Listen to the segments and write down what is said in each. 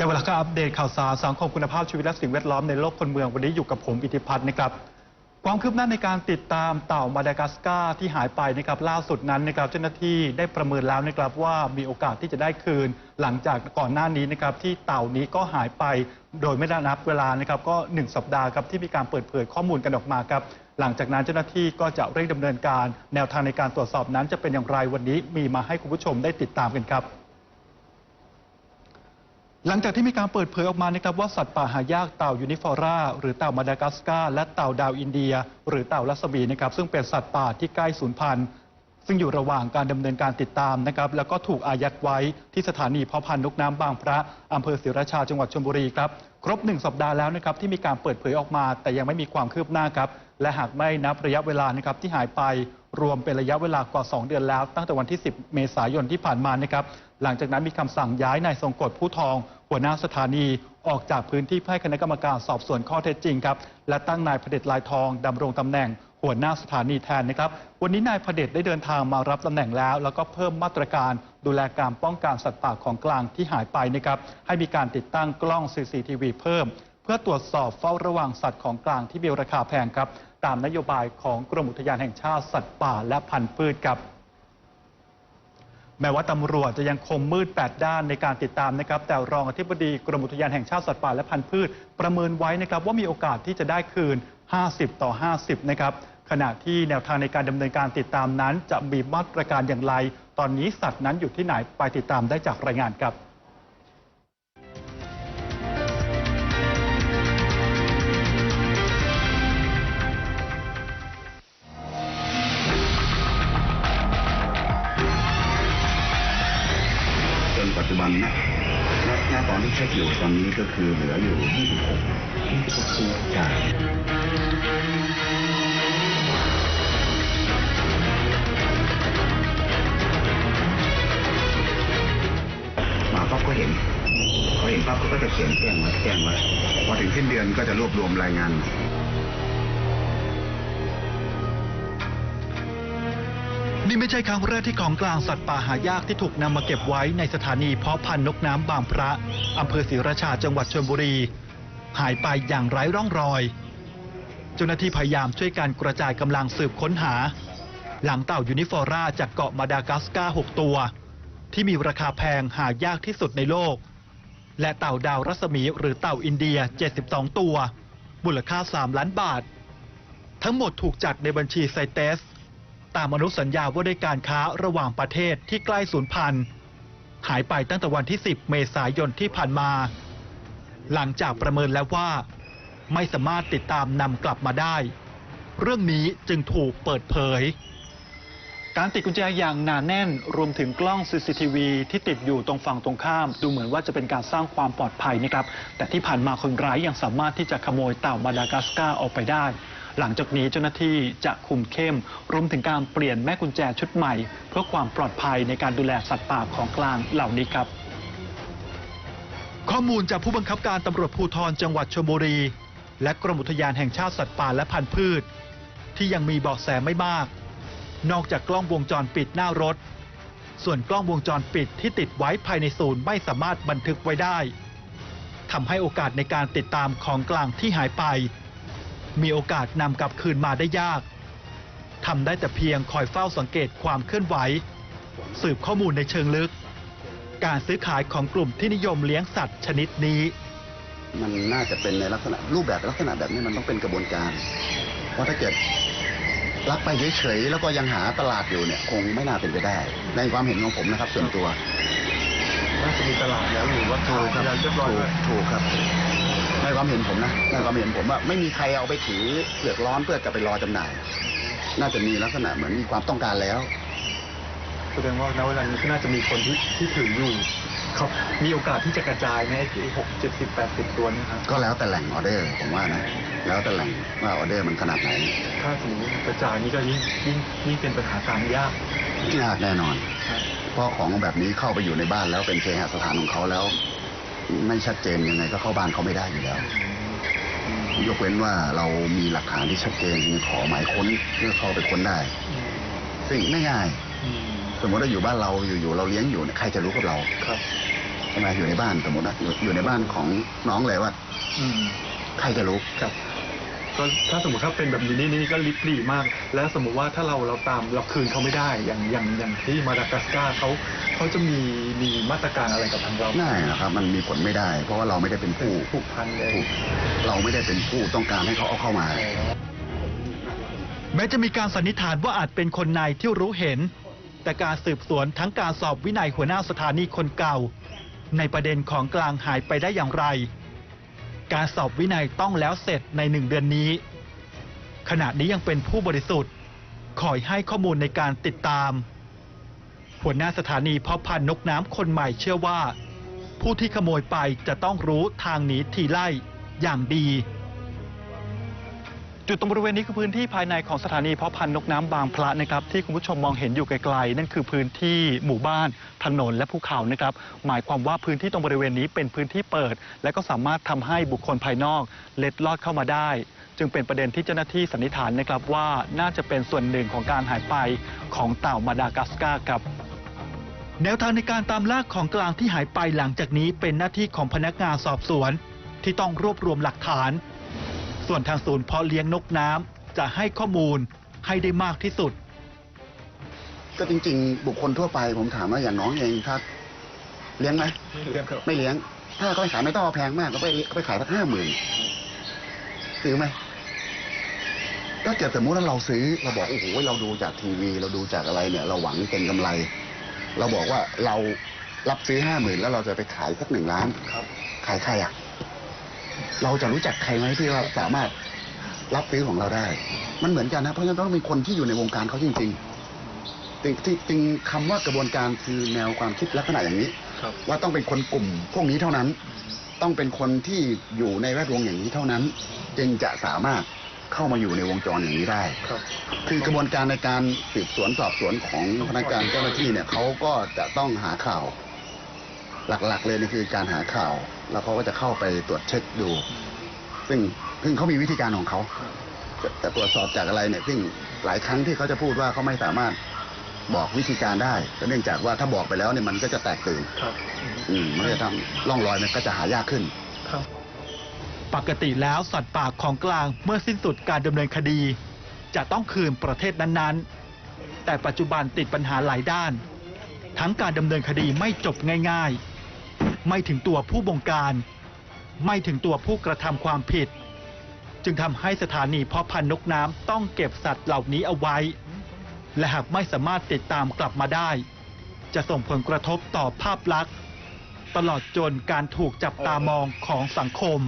แต่เวลาก็อัปเดตข่าวสารสังคมคุณภาพชีวิตและสิ่งแวดล้อมในโลกคนเมืองวันนี้อยู่กับผมอิทธิพัฒน์นะครับความคืบหน้าในการติดตามเต่ามาดากัสการ์ที่หายไปนะครับล่าสุดนั้นนะครับเจ้าหน้าที่ได้ประเมินแล้วนะครับว่ามีโอกาสที่จะได้คืน หลังจากก่อนหน้านี้นะครับที่เต่านี้ก็หายไปโดยไม่ได้นับเวลานะครับก็ 1 สัปดาห์ครับที่มีการเปิดเผยข้อมูลกันออกมาครับหลังจากนั้นเจ้าหน้าที่ก็จะเร่งดำเนินการ แนวทางในการตรวจสอบนั้นจะเป็นอย่างไรวันนี้มีมาให้คุณผู้ชมได้ติดตามกันครับ หลังจากที่มีการเปิดเผยออกมานะครับว่าสัตว์ป่าหายากเต่ายูนิฟอร่าหรือเต่ามาดากัสการ์และเต่าดาวอินเดีย หรือเต่าลัสบีนะครับซึ่งเป็นสัตว์ป่าที่ใกล้สูญพันธุ์ซึ่งอยู่ระหว่างการดำเนินการติดตามนะครับแล้วก็ถูกอายัดไว้ที่สถานีเพาะพันธุ์นกน้ำบางพระอำเภอศรีราชาจังหวัดชลบุรีครับครบหนึ่งสัปดาห์แล้วนะครับที่มีการเปิดเผยออกมา แต่ยังไม่มีความคืบหน้าครับและหากไม่นับระยะเวลานะครับที่หายไป รวมเป็นระยะเวลากว่า 2 เดือนแล้ว ตั้งแต่วันที่ 10 เมษายนที่ผ่านมานะครับ หลังจากนั้นมีคำสั่งย้ายนายทรงกฎผู้ทอง หัวหน้าสถานี ออกจากพื้นที่ให้คณะกรรมการสอบสวนข้อเท็จจริงครับ และตั้งนายพเด็จลายทองดำรงตำแหน่งหัวหน้าสถานีแทนนะครับ วันนี้นายพเดชได้เดินทางมารับตำแหน่งแล้ว แล้วก็เพิ่มมาตรการดูแลการป้องกันสัตว์ป่าของกลางที่หายไปนะครับ ให้มีการติดตั้งกล้อง CCTV เพิ่ม เพื่อตรวจสอบเฝ้าระวังสัตว์ของกลางที่มีราคาแพงครับ ตามนโยบายของกรมอุทยานแห่งชาติสัตว์ป่าและพันธุ์พืชครับ แม้ว่าตำรวจจะยังคงมืด8ด้านในการติดตามนะครับ แต่รองอธิบดีกรมอุทยานแห่งชาติสัตว์ป่าและพันธุ์พืช ประเมินไว้นะครับว่ามีโอกาสที่จะได้คืน 50 ต่อ 50 นะครับขณะที่แนวทางในการดำเนินการติดตามนั้น จะมีมาตรการอย่างไร ตอนนี้สัตว์นั้นอยู่ที่ไหนไปติดตามได้จากรายงานครับ จุบันนะณณตอนที่เช็คอยู่ตอนนี้ก็คือเหลืออยู่ 26 26ตัวจ้ะมาปั๊บก็เห็นพอเห็นปั๊บเขาก็จะเขียนแจ้งไว้แจ้งไว้พอถึงสิ้นเดือนก็จะรวบรวมรายงาน นี่ไม่ใช่ครั้งแรกที่ของกลางสัตว์ป่าหายากที่ถูกนำมาเก็บไว้ในสถานีเพาะพันธุ์นกน้ำบางพระอำเภอศรีราชาจังหวัดชลบุรี หายไปอย่างไร้ร่องรอย เจ้าหน้าที่พยายามช่วยการกระจายกำลังสืบค้นหา หลังเต่ายูนิฟอร่าจากเกาะมาดากัสการ์6ตัว ที่มีราคาแพงหายากที่สุดในโลก และเต่าดาวรัศมีหรือเต่าอินเดีย 72 ตัว มูลค่า 3 ล้านบาท ทั้งหมดถูกจัดในบัญชีไซเตส ตามอนุสัญญาว่าด้วยการค้าระหว่างประเทศที่ใกล้สูญพันธุ์หายไปตั้งแต่วันที่ 10 เมษายนที่ผ่านมา หลังจากประเมินแล้วว่า ไม่สามารถติดตามนำกลับมาได้ เรื่องนี้จึงถูกเปิดเผย การติดกุญแจอย่างหนาแน่น รวมถึงกล้อง CCTV ที่ติดอยู่ตรงฝั่งตรงข้าม ดูเหมือนว่าจะเป็นการสร้างความปลอดภัยนะครับ แต่ที่ผ่านมาคนร้ายยังสามารถที่จะขโมยเต่ามาดากัสการ์ออกไปได้ หลังจากนี้เจ้าหน้าที่จะคุมเข้มรวมถึงการเปลี่ยนแม่กุญแจชุดใหม่ เพื่อความปลอดภัยในการดูแลสัตว์ป่าของกลางเหล่านี้ครับ ข้อมูลจากผู้บังคับการตำรวจภูธรจังหวัดชลบุรี และกรมอุทยานแห่งชาติสัตว์ป่าและพันธุ์พืช ที่ยังมีเบาะแสไม่มาก นอกจากกล้องวงจรปิดหน้ารถ ส่วนกล้องวงจรปิดที่ติดไว้ภายในศูนย์ไม่สามารถบันทึกไว้ได้ทำให้โอกาสในการติดตามของกลางที่หายไป มีโอกาสนำกลับคืนมาได้ยากทำได้แต่เพียงคอยเฝ้าสังเกตความเคลื่อนไหว สืบข้อมูลในเชิงลึก การซื้อขายของกลุ่มที่นิยมเลี้ยงสัตว์ชนิดนี้ มันน่าจะเป็นในลักษณะรูปแบบลักษณะแบบนี้มันต้องเป็นกระบวนการ เพราะถ้าเกิดรับไปเฉยๆแล้วก็ยังหาตลาดอยู่เนี่ยคงไม่น่าเป็นไปได้ ในความเห็นของผมนะครับส่วนตัวน่าจะมีตลาดแล้วหรือว่าถูกครับเรียบร้อยถูแล้กวถูกครับ ในความเห็นผมนะในความเห็นผมว่าไม่มีใครเอาไปถือเปลือกร้อนเพื่อจะไปรอจำหน่าย น่าจะมีลักษณะเหมือนมีความต้องการแล้วแสดงว่าณเวลานี้ก็น่าจะมีคนที่ที่ถืออยู่ครับมีโอกาสที่จะกระจายไหมไอ้หกเจ็ดสิบแปดสิบตัวนี้ครับก็แล้วแต่แหล่งออเดอร์ผมว่านะแล้วแต่แหล่งว่าออเดอร์มันขนาดไหนถ้าสมมติกระจายนี่ก็ยิ่งยิ่งยิ่งเป็นปัญหาการยากยากแน่นอนครับเพราะของแบบนี้เข้าไปอยู่ในบ้านแล้วเป็นเคหสถานของเขาแล้ว ไม่ชัดเจนยังไงก็เข้าบ้านเขาไม่ได้อยู่แล้ว ยกเว้นว่าเรามีหลักฐานที่ชัดเจนมีขอหมายค้นเพื่อเข้าไปค้นได้ ซึ่งไม่ง่ายอืมสมมติว่าอยู่บ้านเราอยู่ๆเราเลี้ยงอยู่เนี่ยใครจะรู้กับเราครับใช่ไหมอยู่ในบ้านสมมตินะอยู่อยู่ในบ้านของน้องเลยว่าอืมใครจะรู้ครับ ก็ถ้าสมมติถ้าเป็นแบบนี้นี่นี่ก็ลิบหลีมาก แล้วสมมติว่าถ้าเราเราตามเราคืนเขาไม่ได้อย่างอย่างอย่างที่มาดากัสการ์เขาเขาจะมีมีมาตรการอะไรกับทางเราง่ายนะครับ มันมีผลไม่ได้ เพราะว่าเราไม่ได้เป็นผู้ผูกพันเลยถูกเราไม่ได้เป็นผู้ต้องการให้เขาเอาเข้ามา แม้จะมีการสันนิษฐานว่าอาจเป็นคนในที่รู้เห็น แต่การสืบสวนทั้งการสอบวินัยหัวหน้าสถานีคนเก่า ในประเด็นของกลางหายไปได้อย่างไร การสอบวินัยต้องแล้วเสร็จในหนึ่งเดือนนี้ ขณะนี้ยังเป็นผู้บริสุทธิ์คอยให้ข้อมูลในการติดตาม หัวหน้าสถานีเพาะพันธุ์นกน้ำคนใหม่เชื่อว่า ผู้ที่ขโมยไปจะต้องรู้ทางหนีทีไล่อย่างดี จุดตรงบริเวณนี้คือพื้นที่ภายในของสถานีเพาะพันธุ์นกน้ำบางพระนะครับที่คุณผู้ชมมองเห็นอยู่ไกลๆนั่นคือพื้นที่หมู่บ้านถนนและภูเขานะครับหมายความว่าพื้นที่ตรงบริเวณนี้เป็นพื้นที่เปิด และก็สามารถทำให้บุคคลภายนอกเล็ดลอดเข้ามาได้ จึงเป็นประเด็นที่เจ้าหน้าที่สันนิษฐานนะครับว่าน่าจะเป็นส่วนหนึ่งของการหายไปของเต่ามาดากัสการ์ครับแนวทางในการตามลากของกลางที่หายไปหลังจากนี้เป็นหน้าที่ของพนักงานสอบสวน ที่ต้องรวบรวมหลักฐาน ส่วนทางศูนย์เพาะเลี้ยงนกน้ำจะให้ข้อมูลให้ได้มากที่สุด ก็จริง ๆ บุคคลทั่วไปผมถามว่าอย่างน้องเองถ้าเลี้ยงไหมไม่เรื่องครับไม่เลี้ยง ถ้าเขาไปขายไม่ต้องเอาแพงมากก็ไปก็ไปขายสักห้าหมื่นซื้อไหมถ้าเกิดสมมติว่าเราซื้อเราบอกโอ้โหเราดูจากทีวี เราดูจากอะไรเนี่ย เราหวังเป็นกำไร เราบอกว่าเรารับซื้อห้าหมื่นแล้วเราจะไปขายสักหนึ่งล้านครับขายใครอะ เราจะรู้จักใครไหมที่ว่าสามารถรับซื้อของเราได้ มันเหมือนกันนะ เพราะฉะนั้นต้องมีคนที่อยู่ในวงการเขาจริงๆจริงจริงๆคำว่ากระบวนการคือแนวความคิดลักษณะอย่างนี้ครับว่าต้องเป็นคนกลุ่มพวกนี้เท่านั้น ต้องเป็นคนที่อยู่ในแวดวงอย่างนี้เท่านั้น จึงจะสามารถเข้ามาอยู่ในวงจรอย่างนี้ได้ครับคือกระบวนการในการสืบสวนสอบสวนของพนักงานเจ้าหน้าที่เนี่ยเขาก็จะต้องหาข่าว หลักๆเลยนี่คือการหาข่าว แล้วเขาก็จะเข้าไปตรวจเช็คดู ซึ่งซึ่งเขามีวิธีการของเขาจะจะตรวจสอบจากอะไรเนี่ยซึ่งหลายครั้งที่เขาจะพูดว่าเขาไม่สามารถบอกวิธีการได้ก็เนื่องจากว่าถ้าบอกไปแล้วเนี่ยมันก็จะแตกตื่นครับ อืมมันก็จะทำร่องรอยมันก็จะหายากขึ้น ครับ ปกติแล้วสัตว์ป่าของกลางเมื่อสิ้นสุดการดำเนินคดี จะต้องคืนประเทศนั้นๆ แต่ปัจจุบันติดปัญหาหลายด้าน ทั้งการดำเนินคดีไม่จบง่าย ๆ ไม่ถึงตัวผู้บงการ ไม่ถึงตัวผู้กระทำความผิด จึงทำให้สถานีเพาะพันธุ์นกน้ำต้องเก็บสัตว์เหล่านี้เอาไว้ และหากไม่สามารถติดตามกลับมาได้ จะส่งผลกระทบต่อภาพลักษณ์ ตลอดจนการถูกจับตามองของสังคม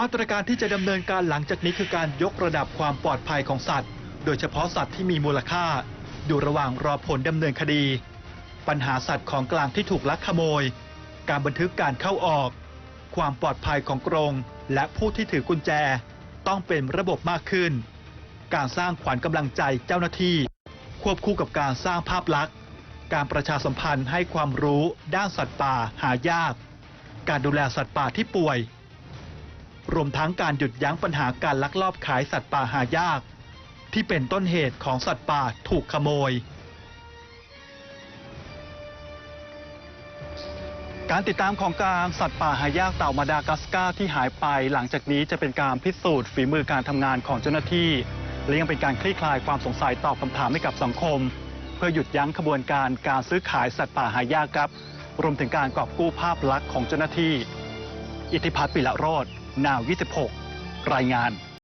มาตรการที่จะดำเนินการหลังจากนี้คือการยกระดับความปลอดภัยของสัตว์ โดยเฉพาะสัตว์ที่มีมูลค่าอยู่ระหว่างรอผลดำเนินคดี ปัญหาสัตว์ของกลางที่ถูกลักขโมย การบันทึกการเข้าออก ความปลอดภัยของกรงและผู้ที่ถือกุญแจ ต้องเป็นระบบมากขึ้น การสร้างขวัญกำลังใจเจ้าหน้าที่ ควบคู่กับการสร้างภาพลักษณ์ การประชาสัมพันธ์ให้ความรู้ด้านสัตว์ป่าหายาก การดูแลสัตว์ป่าที่ป่วย รวมทั้งการหยุดยั้งปัญหาการลักลอบขายสัตว์ป่าหายาก ที่เป็นต้นเหตุของสัตว์ป่าถูกขโมย การติดตามของกลางสัตว์ป่าหายากเต่ามาดากัสการ์ที่หายไป หลังจากนี้จะเป็นการพิสูจน์ฝีมือการทำงานของเจ้าหน้าที่ และยังเป็นการคลี่คลายความสงสัยตอบคำถามให้กับสังคม เพื่อหยุดยั้งขบวนการการซื้อขายสัตว์ป่าหายากครับ รวมถึงการกอบกู้ภาพลักษณ์ของเจ้าหน้าที่ อิทธิพัฒน์ปิละโรธนาว 26 รายงาน